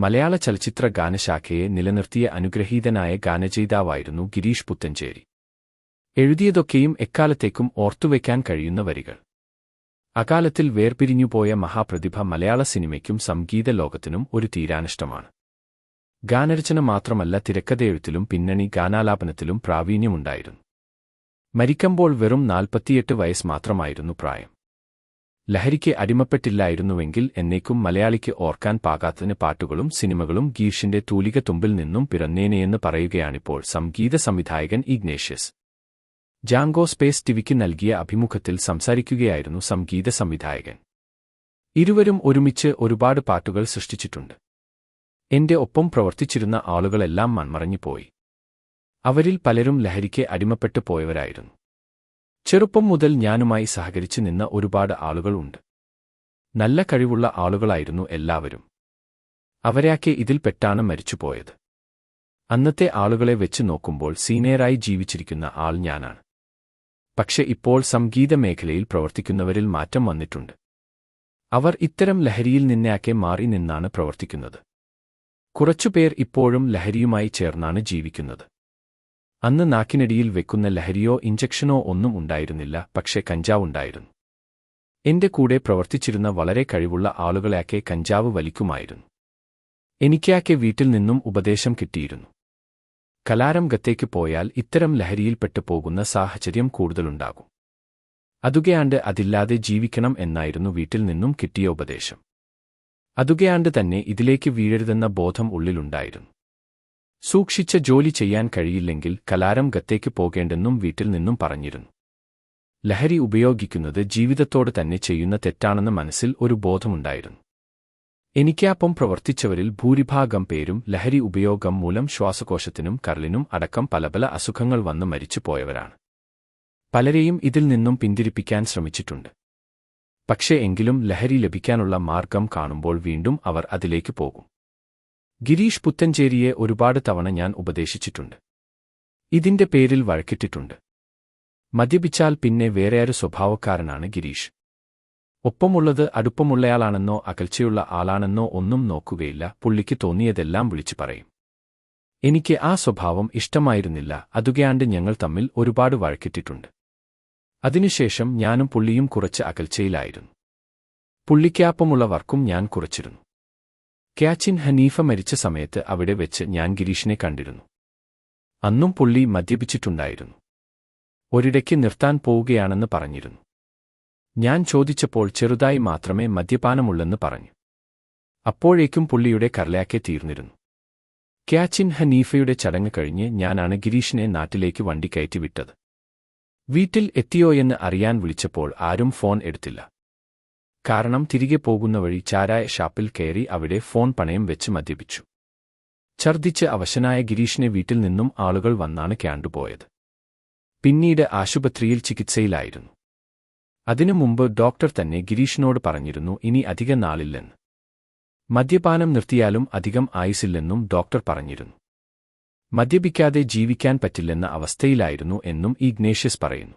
മലയാള ചലച്ചിത്ര ഗാനശാഖയെ നിലനിർത്തിയ അനുഗ്രഹീതനായ ഗാനചെയ്താവായിരുന്നു ഗിരീഷ് പുത്തഞ്ചേരി. എഴുതിയതൊക്കെയും എക്കാലത്തേക്കും ഓർത്തുവെക്കാൻ കഴിയുന്ന വരികൾ. അകാലത്തിൽ വേർപിരിഞ്ഞുപോയ മഹാപ്രതിഭ മലയാള സിനിമയ്ക്കും സംഗീത ലോകത്തിനും ഒരു തീരാനിഷ്ടമാണ്. ഗാനരചന മാത്രമല്ല തിരക്കഥയെഴുത്തിലും പിന്നണി ഗാനാലാപനത്തിലും പ്രാവീണ്യമുണ്ടായിരുന്നു. മരിക്കുമ്പോൾ വെറും നാൽപ്പത്തിയെട്ട് വയസ്സ് മാത്രമായിരുന്നു പ്രായം. ലഹരിക്ക് അടിമപ്പെട്ടില്ലായിരുന്നുവെങ്കിൽ എന്നേക്കും മലയാളിക്ക് ഓർക്കാൻ പാകാത്തതിന് പാട്ടുകളും സിനിമകളും ഗീഷിന്റെ തൂലിക തുമ്പിൽ നിന്നും പിറന്നേനെയെന്ന് പറയുകയാണിപ്പോൾ സംഗീത സംവിധായകൻ ഇഗ്നേഷ്യസ്. ജാങ്കോ സ്പേസ് ടിവിക്ക് നൽകിയ അഭിമുഖത്തിൽ സംസാരിക്കുകയായിരുന്നു സംഗീത സംവിധായകൻ. ഇരുവരും ഒരുമിച്ച് ഒരുപാട് പാട്ടുകൾ സൃഷ്ടിച്ചിട്ടുണ്ട്. എന്റെ ഒപ്പം പ്രവർത്തിച്ചിരുന്ന ആളുകളെല്ലാം മൺമറഞ്ഞുപോയി. അവരിൽ പലരും ലഹരിക്ക് അടിമപ്പെട്ടു പോയവരായിരുന്നു. ചെറുപ്പം മുതൽ ഞാനുമായി സഹകരിച്ചു നിന്ന ഒരുപാട് ആളുകളുണ്ട് നല്ല കഴിവുള്ള ആളുകളായിരുന്നു എല്ലാവരും. അവരെയൊക്കെ ഇതിൽപ്പെട്ടാണ് മരിച്ചുപോയത് അന്നത്തെ ആളുകളെ വെച്ച് നോക്കുമ്പോൾ സീനിയറായി ജീവിച്ചിരിക്കുന്ന ആൾ ഞാനാണ്. പക്ഷെ ഇപ്പോൾ സംഗീത മേഖലയിൽ പ്രവർത്തിക്കുന്നവരിൽ മാറ്റം വന്നിട്ടുണ്ട്. അവർ ഇത്തരം ലഹരിയിൽ നിന്നെയൊക്കെ മാറി നിന്നാണ് പ്രവർത്തിക്കുന്നത്. കുറച്ചുപേർ ഇപ്പോഴും ലഹരിയുമായി ചേർന്നാണ് ജീവിക്കുന്നത്. അന്ന് നാക്കിനടിയിൽ വെക്കുന്ന ലഹരിയോ ഇഞ്ചക്ഷനോ ഒന്നും ഉണ്ടായിരുന്നില്ല പക്ഷേ കഞ്ചാവുണ്ടായിരുന്നു എന്റെ കൂടെ പ്രവർത്തിച്ചിരുന്ന വളരെ കഴിവുള്ള ആളുകളെയൊക്കെ കഞ്ചാവ് വലിക്കുമായിരുന്നു. എനിക്കാക്കെ വീട്ടിൽ നിന്നും ഉപദേശം കിട്ടിയിരുന്നു. കലാരംഗത്തേക്ക് പോയാൽ ഇത്തരം ലഹരിയിൽപ്പെട്ടു പോകുന്ന സാഹചര്യം കൂടുതലുണ്ടാകും. അതുകയാണ്ട് അതില്ലാതെ ജീവിക്കണം എന്നായിരുന്നു വീട്ടിൽ നിന്നും കിട്ടിയ ഉപദേശം. അതുകയാണ്ട് തന്നെ ഇതിലേക്ക് വീഴരുതെന്ന ബോധം ഉള്ളിലുണ്ടായിരുന്നു. സൂക്ഷിച്ച ജോലി ചെയ്യാൻ കഴിയില്ലെങ്കിൽ കലാരം ഗത്തേക്ക് പോകേണ്ടെന്നും വീട്ടിൽ നിന്നും പറഞ്ഞിരുന്നു. ലഹരി ഉപയോഗിക്കുന്നത് ജീവിതത്തോട് തന്നെ ചെയ്യുന്ന തെറ്റാണെന്ന മനസ്സിൽ ഒരു ബോധമുണ്ടായിരുന്നു. എനിക്കാപ്പം പ്രവർത്തിച്ചവരിൽ ഭൂരിഭാഗം പേരും ലഹരി ഉപയോഗം മൂലം ശ്വാസകോശത്തിനും കരളിനും അടക്കം പല പല അസുഖങ്ങൾ വന്ന് മരിച്ചു പോയവരാണ്. പലരെയും ഇതിൽ നിന്നും പിന്തിരിപ്പിക്കാൻ ശ്രമിച്ചിട്ടുണ്ട്. പക്ഷേ എങ്കിലും ലഹരി ലഭിക്കാനുള്ള മാർഗം കാണുമ്പോൾ വീണ്ടും അവർ അതിലേക്ക് പോകും. ഗിരീഷ് പുത്തഞ്ചേരിയെ ഒരുപാട് തവണ ഞാൻ ഉപദേശിച്ചിട്ടുണ്ട്. ഇതിന്റെ പേരിൽ വഴക്കിട്ടിട്ടുണ്ട്. മദ്യപിച്ചാൽ പിന്നെ വേറെയൊരു സ്വഭാവക്കാരനാണ് ഗിരീഷ്. ഒപ്പമുള്ളത് അടുപ്പമുള്ളയാളാണെന്നോ അകൽച്ചയുള്ള ആളാണെന്നോ ഒന്നും നോക്കുകയില്ല പുള്ളിക്ക് തോന്നിയതെല്ലാം വിളിച്ചു പറയും. എനിക്ക് ആ സ്വഭാവം ഇഷ്ടമായിരുന്നില്ല അതുകയാണ്ട് ഞങ്ങൾ തമ്മിൽ ഒരുപാട് വഴക്കിട്ടിട്ടുണ്ട്. അതിനുശേഷം ഞാനും പുള്ളിയും കുറച്ച് അകൽച്ചയിലായിരുന്നു. പുള്ളിക്കാപ്പമുള്ള വർക്കും ഞാൻ കുറച്ചിരുന്നു. ക്യാച്ചിൻ ഹനീഫ മരിച്ച സമയത്ത് അവിടെ വെച്ച് ഞാൻ ഗിരീഷിനെ കണ്ടിരുന്നു. അന്നും പുള്ളി മദ്യപിച്ചിട്ടുണ്ടായിരുന്നു. ഒരിടയ്ക്ക് നിർത്താൻ പോവുകയാണെന്ന് പറഞ്ഞിരുന്നു. ഞാൻ ചോദിച്ചപ്പോൾ ചെറുതായി മാത്രമേ മദ്യപാനമുള്ളെന്ന് പറഞ്ഞു. അപ്പോഴേക്കും പുള്ളിയുടെ കർലയാക്കെ തീർന്നിരുന്നു. ക്യാച്ചിൻ ഹനീഫയുടെ ചടങ്ങ് കഴിഞ്ഞ് ഞാനാണ് ഗിരീഷിനെ നാട്ടിലേക്ക് വണ്ടി കയറ്റി വിട്ടത്. വീട്ടിൽ എത്തിയോയെന്ന് അറിയാൻ വിളിച്ചപ്പോൾ ആരും ഫോൺ എടുത്തില്ല. കാരണം തിരികെ പോകുന്ന വഴി ചാരായ ഷാപ്പിൽ കയറി അവിടെ ഫോൺ പണയം വെച്ച് മദ്യപിച്ചു. ഛർദിച്ച് അവശനായ ഗിരീഷിനെ വീട്ടിൽ നിന്നും ആളുകൾ വന്നാണ് ക്യാണ്ടുപോയത്. പിന്നീട് ആശുപത്രിയിൽ ചികിത്സയിലായിരുന്നു. അതിനു മുമ്പ് ഡോക്ടർ തന്നെ ഗിരീഷിനോട് പറഞ്ഞിരുന്നു ഇനി അധിക നാളില്ലെന്ന്. മദ്യപാനം നിർത്തിയാലും അധികം ആയുസില്ലെന്നും ഡോക്ടർ പറഞ്ഞിരുന്നു. മദ്യപിക്കാതെ ജീവിക്കാൻ പറ്റില്ലെന്ന അവസ്ഥയിലായിരുന്നു എന്നും ഇഗ്നേഷ്യസ് പറയുന്നു.